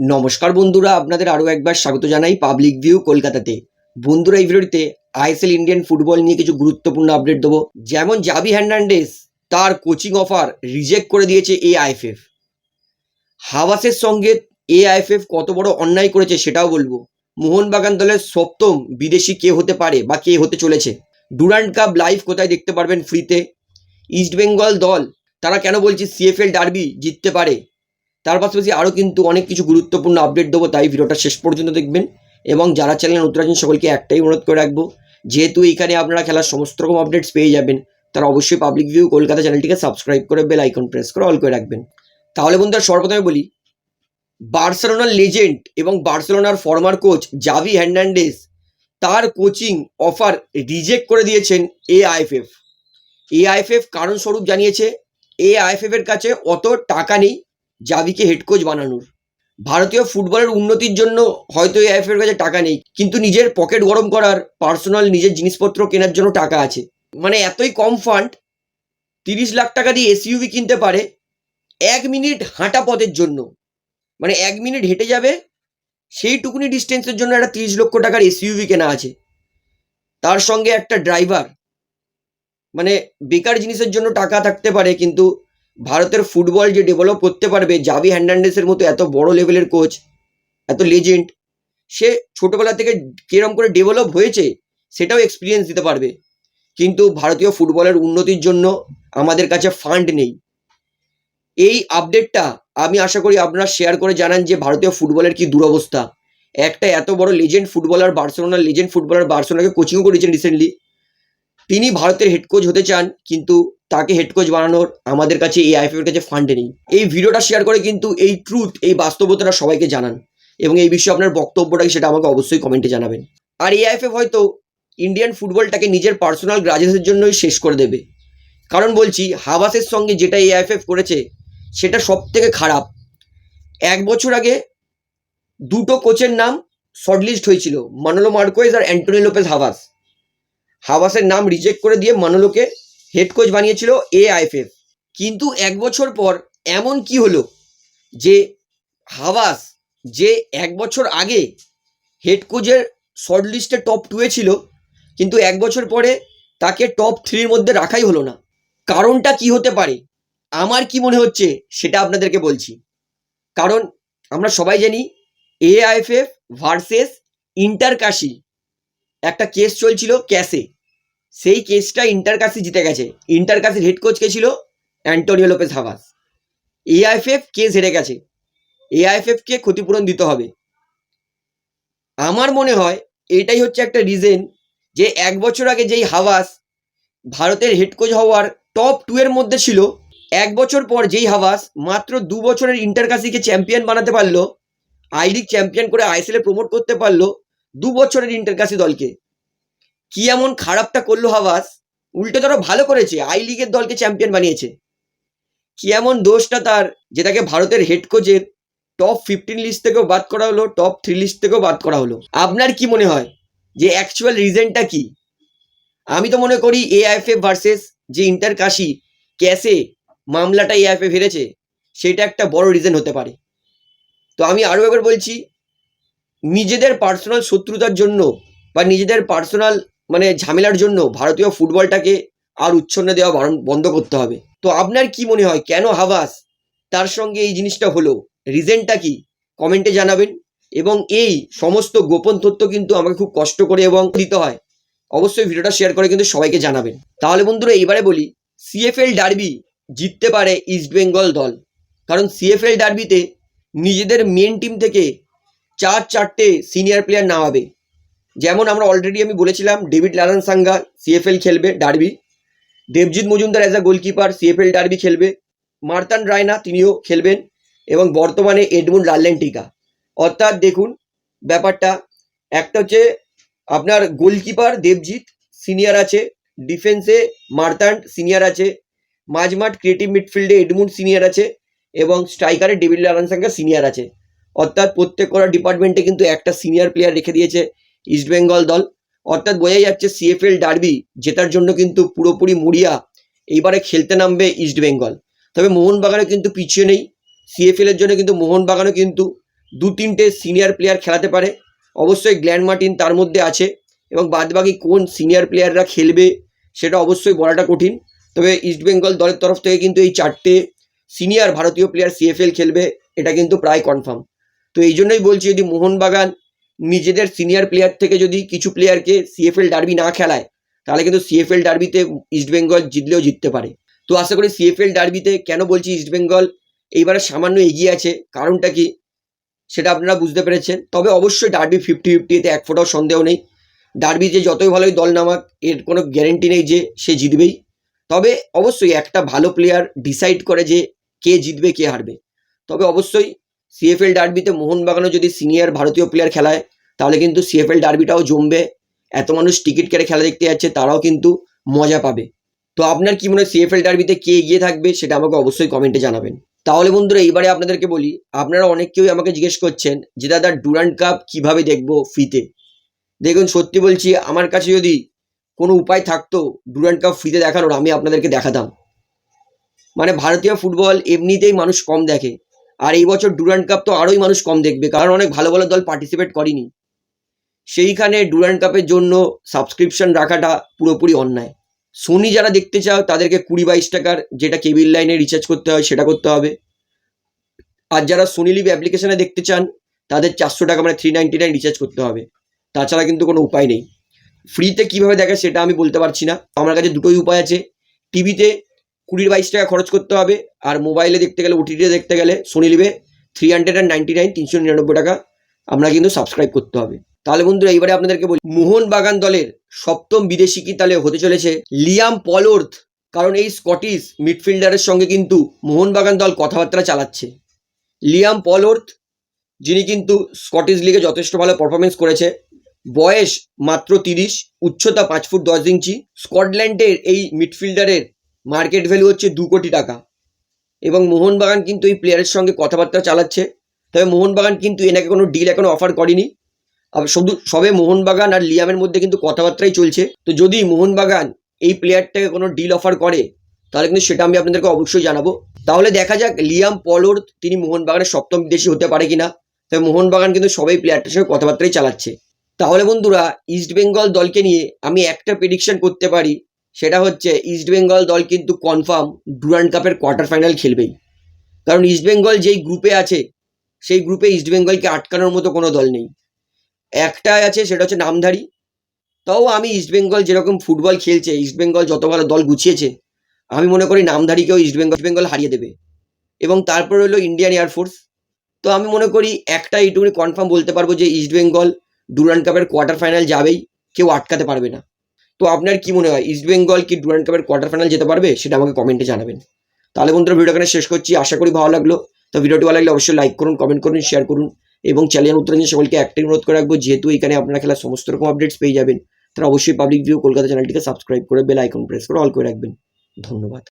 নমস্কার বন্ধুরা, আপনাদের আরও একবার স্বাগত জানাই পাবলিক ভিউ কলকাতাতে। বন্ধুরা, এই ভিডিওটিতে আইএসএল ইন্ডিয়ান ফুটবল নিয়ে কিছু গুরুত্বপূর্ণ আপডেট দেবো। যেমন জাবি হ্যার্নান্ডেস তার কোচিং অফার রিজেক্ট করে দিয়েছে এআইএফএফ হাওয়াসের সঙ্গে এআইএফএফ কত বড় অন্যায় করেছে সেটাও বলব। মোহনবাগান দলের সপ্তম বিদেশি কে হতে পারে বা কে হতে চলেছে? ডুরান্ড কাপ লাইভ কোথায় দেখতে পারবেন ফ্রিতে ইস্টবেঙ্গল দল, তারা কেন বলছি সিএফএল ডার্বি জিততে পারে? তার পাশাপাশি আরও কিন্তু অনেক কিছু গুরুত্বপূর্ণ আপডেট দেবো, তাই ভিডিওটা শেষ পর্যন্ত দেখবেন। এবং যারা চ্যানেলে নতুন আছেন, সকলকে একটাই অনুরোধ করে রাখব, যেহেতু এইখানে আপনারা খেলার সমস্ত রকম আপডেটস পেয়ে যাবেন, তারা অবশ্যই পাবলিক ভিউ কলকাতা চ্যানেলটিকে সাবস্ক্রাইব করে বেল আইকন প্রেস করে অল করে রাখবেন। তাহলে বন্ধুরা, সর্বপ্রথমে বলি, বার্সেলোনার লেজেন্ড এবং বার্সেলোনার ফর্মার কোচ জাভি হ্যার্নান্ডেস তার কোচিং অফার রিজেক্ট করে দিয়েছেন এআইএফএফ এআইএফএফ কারণস্বরূপ জানিয়েছে এআইএফএফ এর কাছে অত টাকা নেই জাভিকে হেড কোচ বানানোর। ভারতীয় ফুটবলের উন্নতির জন্য হয়তো এআইএফ এর কাছে টাকা নেই, কিন্তু নিজের পকেট গরম করার পার্সোনাল নিজের জিনিসপত্র কেনার জন্য টাকা আছে। মানে এতই কম ফান্ড তিরিশ লাখ টাকা দিয়ে এসইউভি কিনতে পারে, এক মিনিট হাঁটা পথের জন্য। মানে এক মিনিট হেঁটে যাবে সেইটুকুনি ডিস্টেন্সের জন্য একটা তিরিশ লক্ষ টাকার এসইউভি কেনা আছে। তার সঙ্গে একটা ড্রাইভার মানে বেকার জিনিসের জন্য টাকা থাকতে পারে, কিন্তু ভারতের ফুটবল যে ডেভেলপ করতে পারবে, জাভি হ্যান্ডান্ডেসের মতো এত বড় লেভেলের কোচ এত লেজেন্ড সে ছোটবেলা থেকে কিরম করে ডেভেলপ হয়েছে, সেটাও এক্সপিরিয়েন্স দিতে পারবে। কিন্তু ভারতীয় ফুটবলের উন্নতির জন্য আমাদের কাছে ফান্ড নেই। এই আপডেটটা আমি আশা করি আপনারা শেয়ার করে জানান যে ভারতীয় ফুটবলের কি দুরবস্থা। একটা এত বড় লেজেন্ড ফুটবলার বার্সেলোনার লেজেন্ড ফুটবলার বার্সেলোনাকে কোচিংও করেছেন রিসেন্টলি তিনি ভারতের হেড কোচ হতে চান, কিন্তু তাকে হেড কোচ বানানোর আমাদের কাছে, এই আইএফএফ এর কাছে ফান্ড নেই। এই ভিডিওটা শেয়ার করে কিন্তু এই ট্রুথ এই বাস্তবতাটা সবাইকে জানান। এবং এই বিষয়ে আপনার বক্তব্যটা সেটা আমাকে অবশ্যই কমেন্টে জানাবেন। আর এই আইএফএফ হয়তো ইন্ডিয়ান ফুটবলটাকে নিজের পার্সোনাল গ্রাজেসের জন্যই শেষ করে দেবে। কারণ বলছি, হাবাসের সঙ্গে যেটা এই আইএফএফ করেছে, সেটা সব থেকে খারাপ। এক বছর আগে দুটো কোচের নাম শর্টলিস্ট হয়েছিল, মানোলো মার্কোয়েজ আর অ্যান্টোনি লোপেজ হাভাস হাওয়াসের নাম রিজেক্ট করে দিয়ে মানোলোকে হেড কোচ বানিয়েছিল এআইএফএফ কিন্তু এক বছর পর এমন কি হলো যে হাওয়াস যে এক বছর আগে হেড কোচের শর্ট লিস্টে টপ টুয়ে ছিল, কিন্তু এক বছর পরে তাকে টপ থ্রির মধ্যে রাখাই হলো না। কারণটা কি হতে পারে? আমার কি মনে হচ্ছে সেটা আপনাদেরকে বলছি। কারণ আমরা সবাই জানি এআইএফএফ ভার্সেস ইন্টারকাশি একটা কেস চলছিল ক্যাসে সেই কেসটা ইন্টারকাসি জিতে গেছে। ইন্টার ইন্টারকাসির হেড কোচ কে ছিল Antonio Lopez Habas AIFF case হেরে গেছে। এআইএফএফ কে ক্ষতিপূরণ দিতে হবে। আমার মনে হয় এটাই হচ্ছে একটা রিজন যে এক বছর আগে যেই হাওয়াস ভারতের হেড কোচ হওয়ার টপ টু এর মধ্যে ছিল, এক বছর পর যেই হাওয়াস মাত্র দু বছরের ইন্টারকাসিকে চ্যাম্পিয়ন বানাতে পারল আই লিগ চ্যাম্পিয়ন করে আইএসএল প্রমোট করতে পারল দু বছরের ইন্টারকাসি দলকে। কি এমন খারাপটা করল হাওয়াস উল্টে ধরো ভালো করেছে, আই লিগের দলকে চ্যাম্পিয়ন বানিয়েছে। কি এমন দোষটা তার যেটাকে ভারতের হেড কোচের টপ ফিফটিন লিস্ট থেকেও বাদ করা হলো টপ থ্রি লিস্ট থেকেও বাদ করা হলো। আপনার কি মনে হয় যে অ্যাকচুয়াল রিজনটা কি? আমি তো মনে করি এআইএফএফ ভার্সেস যে ইন্টার কাশি ক্যাসে মামলাটা এআইএফএফ হেরেছে সেটা একটা বড় রিজন হতে পারে। তো আমি আরও একবার বলছি নিজেদের পার্সোনাল শত্রুতার জন্য বা নিজেদের পার্সোনাল মানে ঝামেলার জন্য ভারতীয় ফুটবলটাকে আর উচ্ছন্ন দেওয়া বন্ধ করতে হবে। তো আপনার কি মনে হয়, কেন হাবাস তার সঙ্গে এই জিনিসটা হলো রিজনটা কি? কমেন্টে জানাবেন এবং এই সমস্ত গোপন তথ্য কিন্তু আমাকে খুব কষ্ট করে এবং দিতে হয়। অবশ্যই ভিডিওটা শেয়ার করে কিন্তু সবাইকে জানাবেন। তাহলে বন্ধুরা, এবারে বলি সিএফএল ডার্বি জিততে পারে ইস্টবেঙ্গল দল। কারণ সিএফএল ডার্বিতে নিজেদের মেন টিম থেকে চার চারটে সিনিয়র প্লেয়ার নামাবে। যেমন আমরা অলরেডি আমি বলেছিলাম ডেভিড লালান সাঙ্গা সিএফএল খেলবে derby Debjit Majumdar as a goalkeeper CFL derby খেলবে। মার্তান রায়না তিনিও খেলবেন এবং বর্তমানে এডমুন্ড লাল্লেন্টিকা অর্থাৎ দেখুন, ব্যাপারটা একটা হচ্ছে আপনার গোলকিপার দেবজিৎ সিনিয়র আছে ডিফেন্সে মার্তান্ড সিনিয়র আছে, মাঝমাঠ ক্রিয়েটিভ মিডফিল্ডে এডমুন্ড সিনিয়র আছে এবং স্ট্রাইকারে ডেভিড লালান সাঙ্গা সিনিয়র আছে। অর্থাৎ প্রত্যেক করা ডিপার্টমেন্টে কিন্তু একটা সিনিয়র প্লেয়ার রেখে দিয়েছে ইস্টবেঙ্গল দল। অর্থাৎ বোঝাই যাচ্ছে সিএফএল ডার্বি জেতার জন্য কিন্তু পুরোপুরি মুড়িয়া এইবারে খেলতে নামবে ইস্টবেঙ্গল তবে মোহনবাগানও কিন্তু পিছিয়ে নেই। সিএফএল এর জন্য কিন্তু মোহনবাগানও কিন্তু দু তিনটে সিনিয়র প্লেয়ার খেলাতে পারে। অবশ্যই গ্ল্যান্ড মার্টিন তার মধ্যে আছে এবং বাদবাকি কোন সিনিয়র প্লেয়াররা খেলবে সেটা অবশ্যই বলাটা কঠিন। তবে ইস্টবেঙ্গল দলের তরফ থেকে কিন্তু এই চারটে সিনিয়র ভারতীয় প্লেয়ার সিএফএল খেলবে, এটা কিন্তু প্রায় কনফার্ম তো এই জন্যই বলছি যদি মোহনবাগান নিজেদের সিনিয়র প্লেয়ার থেকে যদি কিছু প্লেয়ারকে সিএফএল ডার্বি না খেলায়, তাহলে কিন্তু সিএফএল ডার্বিতে ইস্টবেঙ্গল জিতলেও জিততে পারে। তো আশা করি সিএফএল ডার্বিতে কেন বলছি ইস্টবেঙ্গল এইবারে সামান্য এগিয়ে আছে। কারণটা কি? সেটা আপনারা বুঝতে পেরেছেন। তবে অবশ্যই ডার্বি ফিফটি ফিফটি এতে এক ফোটাও সন্দেহ নেই। ডার্বি যে যতই ভালোই দল নামাক, এর কোনো গ্যারেন্টি নেই যে সে জিতবেই। তবে অবশ্যই একটা ভালো প্লেয়ার ডিসাইড করে যে কে জিতবে, কে হারবে। তবে অবশ্যই সিএফএল ডার্বিতে মোহনবাগানও যদি সিনিয়র ভারতীয় প্লেয়ার খেলায়, তাহলে কিন্তু সিএফএল ডার্বিটাও জমবে। এত মানুষ টিকিট কেটে খেলা দেখতে যাচ্ছে, তারাও কিন্তু মজা পাবে। তো আপনার কি মনে হয় সিএফএল ডার্বিতে কে এগিয়ে থাকবে, সেটা আমাকে অবশ্যই কমেন্টে জানাবেন। তাহলে বন্ধুরা, এইবারে আপনাদেরকে বলি, আপনারা অনেক কেউই আমাকে জিজ্ঞেস করছেন যে, দাদা ডুরান্ড কাপ কীভাবে দেখব ফ্রিতে দেখুন, সত্যি বলছি, আমার কাছে যদি কোনো উপায় থাকতো ডুরান্ড কাপ ফ্রিতে দেখানোর, আমি আপনাদেরকে দেখাতাম। মানে ভারতীয় ফুটবল এমনিতেই মানুষ কম দেখে। আর এই বছর ডুরান্ড কাপ তো আরোই মানুষ কম দেখবে, কারণ অনেক ভালো ভালো দল পার্টিসিপেট করেনি। সেইখানে ডুরান্ড কাপের জন্য সাবস্ক্রিপশন রাখাটা পুরোপুরি অন্যায়। সোনি যারা দেখতে চাও, তাদেরকে কুড়ি বাইশ টাকার যেটা কেবিল লাইনে রিচার্জ করতে হয়, সেটা করতে হবে। আর যারা সোনি লিভ অ্যাপ্লিকেশনে দেখতে চান, তাদের চারশো টাকা মানে থ্রি নাইনটি নাইন রিচার্জ করতে হবে। তাছাড়া কিন্তু কোনো উপায় নেই। ফ্রিতে কীভাবে দেখে সেটা আমি বলতে পারছি না। আমার কাছে দুটোই উপায় আছে। টিভিতে কুড়ি বাইশ টাকা খরচ করতে হবে, আর মোবাইলে দেখতে গেলে ওটিটিতে দেখতে গেলে Sony লিভে three hundred and ninety nine তিনশো নিরানব্বই টাকা। আমরা কিন্তু সাবস্ক্রাইব করতে হবে। তাহলে বন্ধুরা, এইবারে আপনাদেরকে বলি মোহনবাগান দলের সপ্তম বিদেশি কি তাহলে হতে চলেছে? লিয়াম পলর্থ, কারণ এই স্কটিশ মিডফিল্ডারের সঙ্গে কিন্তু মোহনবাগান দল কথাবার্তা চালাচ্ছে। লিয়াম পলর্থ, যিনি কিন্তু স্কটিশ লিগে যথেষ্ট ভালো পারফরমেন্স করেছে। বয়স মাত্র তিরিশ, উচ্চতা পাঁচ ফুট দশ ইঞ্চি। স্কটল্যান্ডের এই মিডফিল্ডারের মার্কেট ভ্যালু হচ্ছে দু কোটি টাকা। এবং মোহনবাগান কিন্তু এই প্লেয়ারের সঙ্গে কথাবার্তা চালাচ্ছে। তবে মোহনবাগান কিন্তু এনাকে কোনো ডিল এখনও অফার করেনি। শুধু সবে মোহনবাগান আর লিয়ামের মধ্যে কিন্তু কথাবার্তাই চলছে। তো যদি মোহনবাগান এই প্লেয়ারটাকে কোনো ডিল অফার করে, তাহলে কিন্তু সেটা আমি আপনাদেরকে অবশ্যই জানাব। তাহলে দেখা যাক লিয়াম পলোর তিনি মোহনবাগানের সপ্তম বিদেশি হতে পারে কিনা। তবে মোহনবাগান কিন্তু সবাই প্লেয়ারটার সঙ্গে কথাবার্তাই চালাচ্ছে। তাহলে বন্ধুরা ইস্টবেঙ্গল দলকে নিয়ে আমি একটা প্রেডিকশন করতে পারি। সেটা হচ্ছে ইস্টবেঙ্গল দল কিন্তু কনফার্ম ডুরান্ড কাপের কোয়ার্টার ফাইনাল খেলবেই। কারণ ইস্টবেঙ্গল যেই গ্রুপে আছে, সেই গ্রুপে ইস্টবেঙ্গলকে আটকানোর মতো কোনো দল নেই। একটাই আছে, সেটা হচ্ছে নামধারী। তাও আমি ইস্টবেঙ্গল যেরকম ফুটবল খেলছে ইস্টবেঙ্গল যত ভালো দল গুছিয়েছে, আমি মনে করি নামধারীকেও ইস্টবেঙ্গল ইস্টবেঙ্গল হারিয়ে দেবে। এবং তারপর হলো ইন্ডিয়ান এয়ারফোর্স তো আমি মনে করি একটা এইটুকুনি কনফার্ম বলতে পারব যে ইস্টবেঙ্গল ডুরান্ড কাপের কোয়ার্টার ফাইনাল যাবেই, কেউ আটকাতে পারবে না। তো আপনার কি মনে হয় ইস্ট বেঙ্গল কি ডুরান্ড কাপের কোয়ার্টার ফাইনাল যেতে পারবে? সেটা আমাকে কমেন্টে জানাবেন। তাহলে বন্ধুরা ভিডিও এখানে শেষ করছি। আশা করি ভালো লাগল। তো ভিডিওটি ভালো লাগলে অবশ্যই লাইক করুন কমেন্ট করুন শেয়ার করুন। এবং চ্যানেল নিয়ে সকলকে একটাই অনুরোধ করে রাখব, যেহেতু এখানে আপনারা খেলা সমস্ত রকম আপডেটস পেয়ে যাবেন তারা অবশ্যই পাবলিক ভিউ কলকাতা চ্যানেলটিকে সাবস্ক্রাইব করে বেল আইকন প্রেস করে অল করে রাখবেন। ধন্যবাদ।